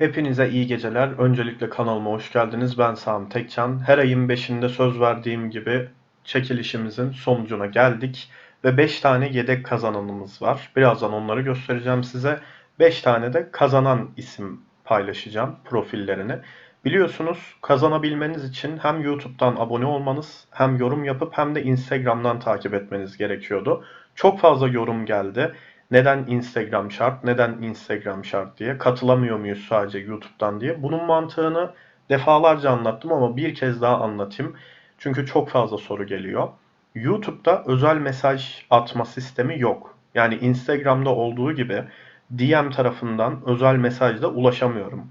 Hepinize iyi geceler. Öncelikle kanalıma hoş geldiniz. Ben Sami Tekcan. Her ayın 5'inde söz verdiğim gibi çekilişimizin sonucuna geldik. Ve 5 tane yedek kazananımız var. Birazdan onları göstereceğim size. 5 tane de kazanan isim paylaşacağım profillerini. Biliyorsunuz kazanabilmeniz için hem YouTube'dan abone olmanız hem yorum yapıp hem de Instagram'dan takip etmeniz gerekiyordu. Çok fazla yorum geldi. Neden Instagram şart, neden Instagram şart diye, katılamıyor muyuz sadece YouTube'dan diye. Bunun mantığını defalarca anlattım ama bir kez daha anlatayım. Çünkü çok fazla soru geliyor. YouTube'da özel mesaj atma sistemi yok. Yani Instagram'da olduğu gibi DM tarafından özel mesajla ulaşamıyorum.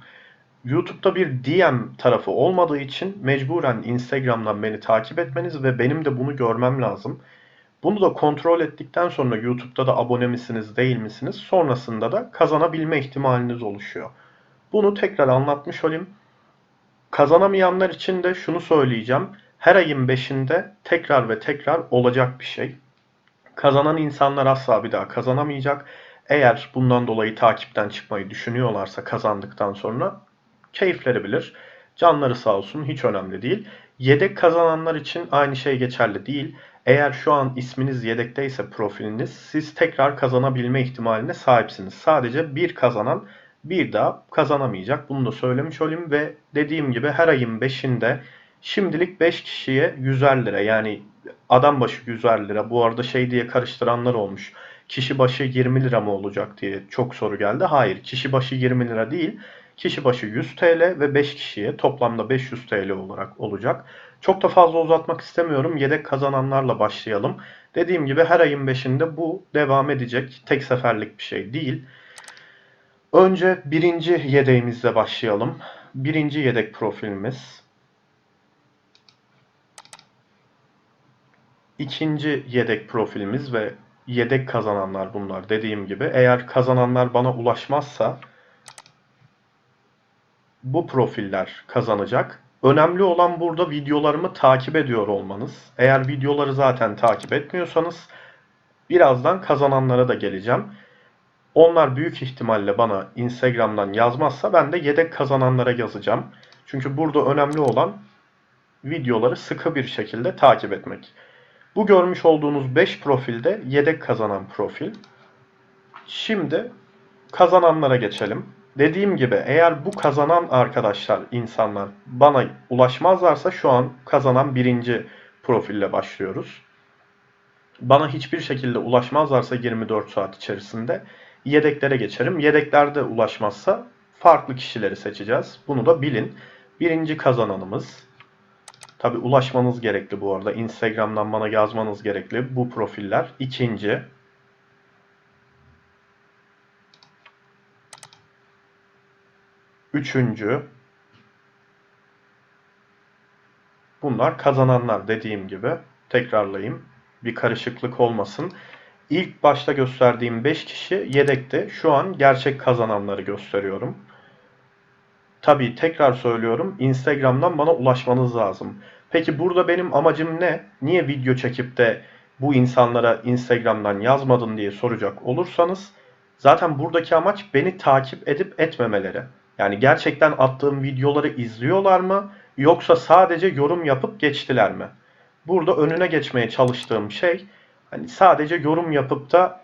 YouTube'da bir DM tarafı olmadığı için mecburen Instagram'dan beni takip etmeniz ve benim de bunu görmem lazım. Bunu da kontrol ettikten sonra YouTube'da da abone misiniz değil misiniz sonrasında da kazanabilme ihtimaliniz oluşuyor. Bunu tekrar anlatmış olayım. Kazanamayanlar için de şunu söyleyeceğim. Her ayın 5'inde tekrar ve tekrar olacak bir şey. Kazanan insanlar asla bir daha kazanamayacak. Eğer bundan dolayı takipten çıkmayı düşünüyorlarsa kazandıktan sonra keyifleri bilir. Canları sağ olsun hiç önemli değil. Yedek kazananlar için aynı şey geçerli değil. Eğer şu an isminiz yedekteyse profiliniz siz tekrar kazanabilme ihtimaline sahipsiniz. Sadece bir kazanan bir daha kazanamayacak. Bunu da söylemiş olayım ve dediğim gibi her ayın 5'inde şimdilik 5 kişiye 100'er lira yani adam başı 100'er lira. Bu arada şey diye karıştıranlar olmuş. Kişi başı 20 lira mı olacak diye çok soru geldi. Hayır kişi başı 20 lira değil. Kişi başı 100 TL ve 5 kişiye toplamda 500 TL olarak olacak. Çok da fazla uzatmak istemiyorum. Yedek kazananlarla başlayalım. Dediğim gibi her ayın 5'inde bu devam edecek. Tek seferlik bir şey değil. Önce birinci yedeğimizle başlayalım. Birinci yedek profilimiz. İkinci yedek profilimiz ve yedek kazananlar bunlar dediğim gibi. Eğer kazananlar bana ulaşmazsa bu profiller kazanacak. Önemli olan burada videolarımı takip ediyor olmanız. Eğer videoları zaten takip etmiyorsanız birazdan kazananlara da geleceğim. Onlar büyük ihtimalle bana Instagram'dan yazmazsa ben de yedek kazananlara yazacağım. Çünkü burada önemli olan videoları sıkı bir şekilde takip etmek. Bu görmüş olduğunuz 5 profilde yedek kazanan profil. Şimdi kazananlara geçelim. Dediğim gibi eğer bu kazanan arkadaşlar, insanlar bana ulaşmazlarsa şu an kazanan birinci profille başlıyoruz. Bana hiçbir şekilde ulaşmazlarsa 24 saat içerisinde yedeklere geçerim. Yedeklerde ulaşmazsa farklı kişileri seçeceğiz. Bunu da bilin. Birinci kazananımız. Tabi ulaşmanız gerekli bu arada. Instagram'dan bana yazmanız gerekli bu profiller. İkinci. Üçüncü. Bunlar kazananlar dediğim gibi. Tekrarlayayım. Bir karışıklık olmasın. İlk başta gösterdiğim 5 kişi yedekte. Şu an gerçek kazananları gösteriyorum. Tabii tekrar söylüyorum. Instagram'dan bana ulaşmanız lazım. Peki burada benim amacım ne? Niye video çekip de bu insanlara Instagram'dan yazmadın diye soracak olursanız zaten buradaki amaç beni takip edip etmemeleri. Yani gerçekten attığım videoları izliyorlar mı yoksa sadece yorum yapıp geçtiler mi? Burada önüne geçmeye çalıştığım şey hani sadece yorum yapıp da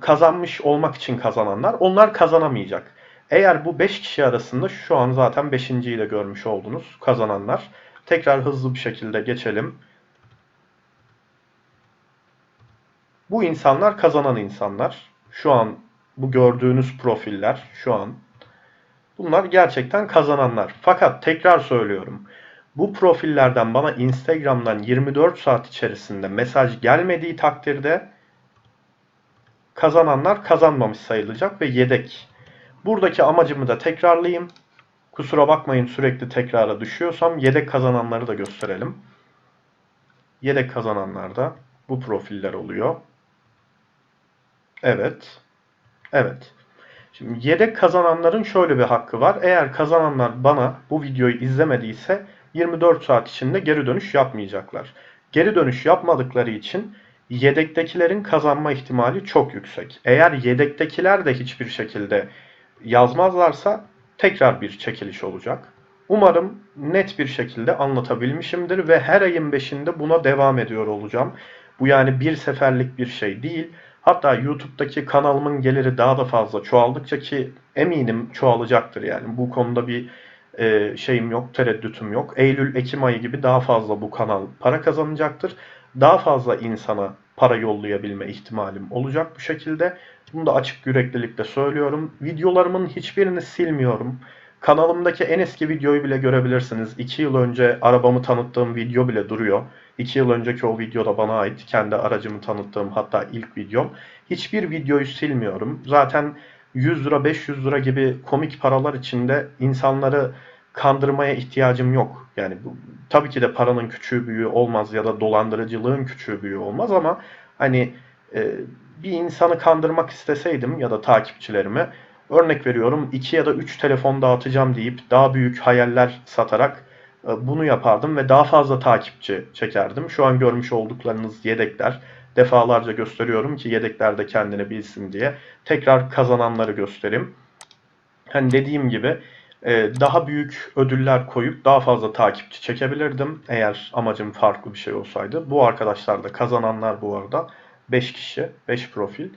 kazanmış olmak için kazananlar onlar kazanamayacak. Eğer bu 5 kişi arasında şu an zaten 5.yi de görmüş oldunuz kazananlar. Tekrar hızlı bir şekilde geçelim. Bu insanlar kazanan insanlar. Şu an bu gördüğünüz profiller şu an Bunlar gerçekten kazananlar. Fakat tekrar söylüyorum. Bu profillerden bana Instagram'dan 24 saat içerisinde mesaj gelmediği takdirde kazananlar kazanmamış sayılacak ve yedek. Buradaki amacımı da tekrarlayayım. Kusura bakmayın sürekli tekrara düşüyorsam yedek kazananları da gösterelim. Yedek kazananlarda bu profiller oluyor. Evet. Evet. Şimdi yedek kazananların şöyle bir hakkı var. Eğer kazananlar bana bu videoyu izlemediyse 24 saat içinde geri dönüş yapmayacaklar. Geri dönüş yapmadıkları için yedektekilerin kazanma ihtimali çok yüksek. Eğer yedektekiler de hiçbir şekilde yazmazlarsa tekrar bir çekiliş olacak. Umarım net bir şekilde anlatabilmişimdir ve her ayın 5'inde buna devam ediyor olacağım. Bu yani bir seferlik bir şey değil. Hatta YouTube'daki kanalımın geliri daha da fazla çoğaldıkça ki eminim çoğalacaktır yani. Bu konuda bir e, şeyim yok, tereddütüm yok. Eylül, Ekim ayı gibi daha fazla bu kanal para kazanacaktır. Daha fazla insana para yollayabilme ihtimalim olacak bu şekilde. Bunu da açık yüreklilikle söylüyorum. Videolarımın hiçbirini silmiyorum. Kanalımdaki en eski videoyu bile görebilirsiniz. 2 yıl önce arabamı tanıttığım video bile duruyor. 2 yıl önceki o video da bana ait. Kendi aracımı tanıttığım hatta ilk videom. Hiçbir videoyu silmiyorum. Zaten 100 lira 500 lira gibi komik paralar içinde insanları kandırmaya ihtiyacım yok. Yani bu, tabii ki de paranın küçüğü büyüğü olmaz ya da dolandırıcılığın küçüğü büyüğü olmaz ama hani e, bir insanı kandırmak isteseydim ya da takipçilerimi örnek veriyorum 2 ya da 3 telefon dağıtacağım deyip daha büyük hayaller satarak e, bunu yapardım ve daha fazla takipçi çekerdim. Şu an görmüş olduklarınız yedekler. Defalarca gösteriyorum ki yedekler de kendini bilsin diye. Tekrar kazananları göstereyim. Hani dediğim gibi e, daha büyük ödüller koyup daha fazla takipçi çekebilirdim. Eğer amacım farklı bir şey olsaydı. Bu arkadaşlar da kazananlar bu arada. 5 kişi, 5 profil.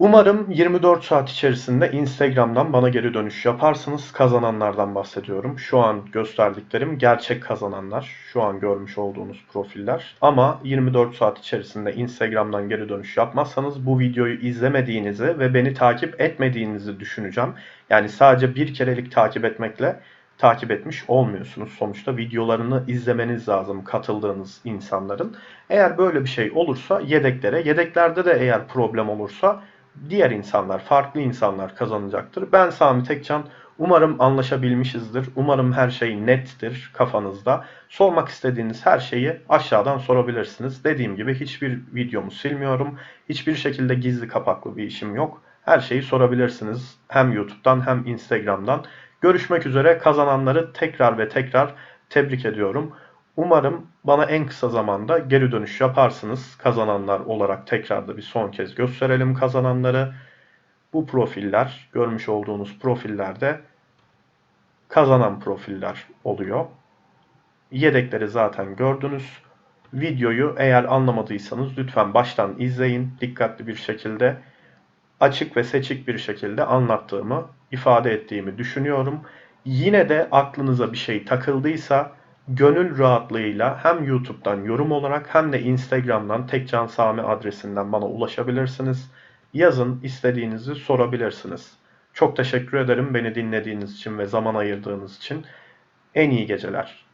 Umarım 24 saat içerisinde Instagram'dan bana geri dönüş yaparsınız. Kazananlardan bahsediyorum. Şu an gösterdiklerim gerçek kazananlar. Şu an görmüş olduğunuz profiller. Ama 24 saat içerisinde Instagram'dan geri dönüş yapmazsanız bu videoyu izlemediğinizi ve beni takip etmediğinizi düşüneceğim. Yani sadece bir kerelik takip etmekle takip etmiş olmuyorsunuz. Sonuçta videolarını izlemeniz lazım katıldığınız insanların. Eğer böyle bir şey olursa yedeklere, yedeklerde de eğer problem olursa diğer insanlar, farklı insanlar kazanacaktır. Ben Sami Tekcan umarım anlaşabilmişizdir. Umarım her şey nettir kafanızda. Sormak istediğiniz her şeyi aşağıdan sorabilirsiniz. Dediğim gibi hiçbir videomu silmiyorum. Hiçbir şekilde gizli kapaklı bir işim yok. Her şeyi sorabilirsiniz. Hem YouTube'dan hem Instagram'dan. Görüşmek üzere. Kazananları tekrar ve tekrar tebrik ediyorum. Umarım bana en kısa zamanda geri dönüş yaparsınız. Kazananlar olarak tekrar da bir son kez gösterelim kazananları. Bu profiller, görmüş olduğunuz profillerde kazanan profiller oluyor. Yedekleri zaten gördünüz. Videoyu eğer anlamadıysanız lütfen baştan izleyin. Dikkatli bir şekilde, açık ve seçik bir şekilde anlattığımı, ifade ettiğimi düşünüyorum. Yine de aklınıza bir şey takıldıysa gönül rahatlığıyla hem YouTube'dan yorum olarak hem de Instagram'dan Tekcan Sami adresinden bana ulaşabilirsiniz. Yazın istediğinizi sorabilirsiniz. Çok teşekkür ederim beni dinlediğiniz için ve zaman ayırdığınız için. En iyi geceler.